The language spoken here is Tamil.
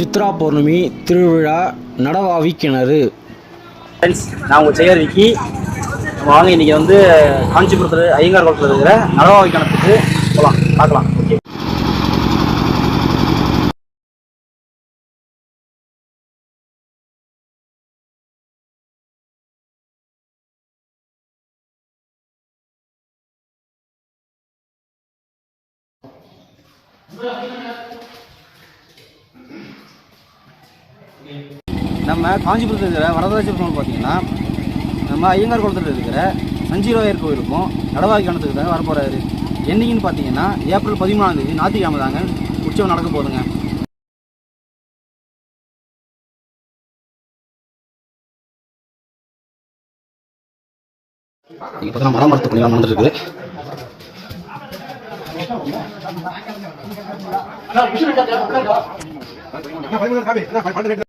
சித்ரா பௌர்ணமி திருவிழா நடவாவி கிணறு ஃப்ரெண்ட்ஸ் நான் உங்கள் செய்யர் விக்கி. நம்ம வாங்க இன்னைக்கு வந்து காஞ்சிபுரத்தில் ஐயங்கார் குளத்தில் இருக்கிற நடவாவி கிணத்துக்கு போகலாம் பார்க்கலாம். ஓகே நம்ம காஞ்சிபுரத்தில் இருக்கிற வரதராஜபுரம் பார்த்தீங்கன்னா நம்ம ஐயங்கார் குளத்தில் இருக்கிற சஞ்சீரோயர் கோயிலுக்கும் நடவாய் கிணத்துக்கு தாங்க வரப்போறாரு. என்னைக்குன்னு பார்த்தீங்கன்னா ஏப்ரல் பதிமூணாம் தேதி ஞாயிற்றுக்கிழமை தாங்க உற்சவம் நடக்க போகுதுங்க. இப்போ தான் மரம் மரத்து பணி நடந்துருக்கு. என்ன பதிமூணு காபி என்ன பன்னெண்டு